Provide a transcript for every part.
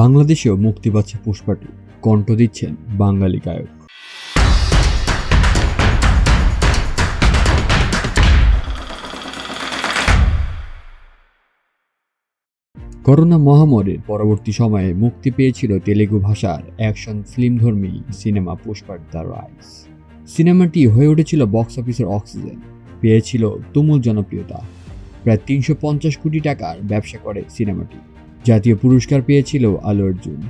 বাংলাদেশেও মুক্তি পাচ্ছে পুষ্পা টু কণ্ঠ দিচ্ছেন বাঙালি গায়ক। করোনা মহামারীর পরবর্তী সময়ে মুক্তি পেয়েছিল তেলেগু ভাষার অ্যাকশন ফিল্মধর্মী সিনেমা পুষ্পার দ্য রাইস সিনেমাটি হয়ে উঠেছিল বক্স অফিসের অক্সিজেন, পেয়েছিল তুমুল জনপ্রিয়তা। প্রায় তিনশো পঞ্চাশ কোটি টাকার ব্যবসা করে সিনেমাটি। জাতীয় পুরস্কার পেয়েছিল আলু অর্জুন।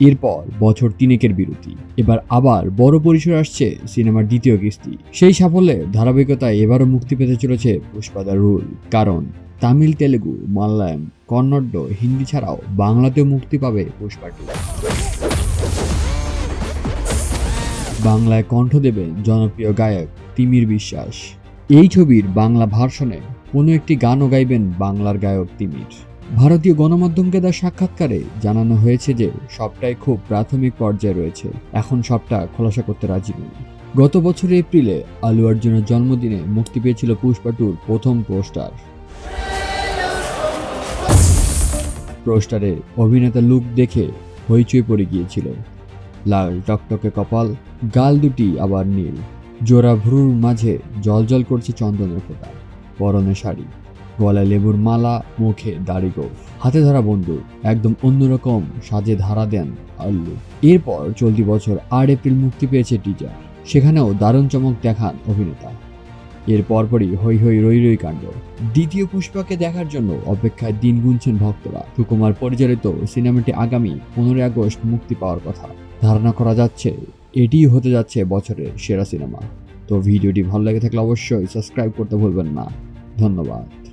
এরপর বছর তিনেকের বিরতি। এবার আবার বড় পরিসর আসছে সিনেমার দ্বিতীয় কিস্তি। সেই সাফল্যের ধারাবাহিকতায় এবারও মুক্তি পেতে চলেছে পুষ্পা দ্য রুল। কারণ তামিল, তেলেগু, মালয়ালম, কন্নড়, হিন্দি ছাড়াও বাংলাতেও মুক্তি পাবে পুষ্পা টু। বাংলায় কণ্ঠ দেবেন জনপ্রিয় গায়ক তিমির বিশ্বাস। এই ছবির বাংলা ভার্সনে কোনো একটি গানও গাইবেন বাংলার গায়ক তিমির। ভারতীয় গণমাধ্যমকে দেওয়া সাক্ষাৎকারে জানানো হয়েছে যে সবটাই খুব প্রাথমিক পর্যায়ে রয়েছে। এখন সবটা খোলাসা করতে রাজি নই। গত বছর এপ্রিলে আলু অর্জুনের জন্মদিনে মুক্তি পেয়েছিল পুষ্পা টুর প্রথম পোস্টার। পোস্টারে অভিনেতা লুক দেখে হইচই পড়ে গিয়েছিল। লাল টকটকে কপাল, গাল দুটি আবার নীল। জোড়া ভ্রুর মাঝে জলজল করছে চন্দনের ফোঁটা, পরনে শাড়ি। গলায় লেবুর মালা, মুখে দাড়ি গোফ। হাতে ধরা বন্দুক, একদম অন্যরকম সাজে ধারা দেন আল্লু। এরপর চলতি বছর আট এপ্রিল মুক্তি পেয়েছে টিজার সেখানেও দারুণ চমক দেখান অভিনেতা। এর পরপরই হই হই রই রই কাণ্ড। দ্বিতীয় পুষ্পাকে দেখার জন্য অপেক্ষায় দিন গুনছেন ভক্তরা। সুকুমার পরিচালিত সিনেমাটি আগামী পনেরোই আগস্ট মুক্তি পাওয়ার কথা। ধারণা করা যাচ্ছে, এটিই হতে যাচ্ছে বছরের সেরা সিনেমা। তো ভিডিওটি ভালো লেগে থাকলে অবশ্যই সাবস্ক্রাইব করতে ভুলবেন না। ধন্যবাদ।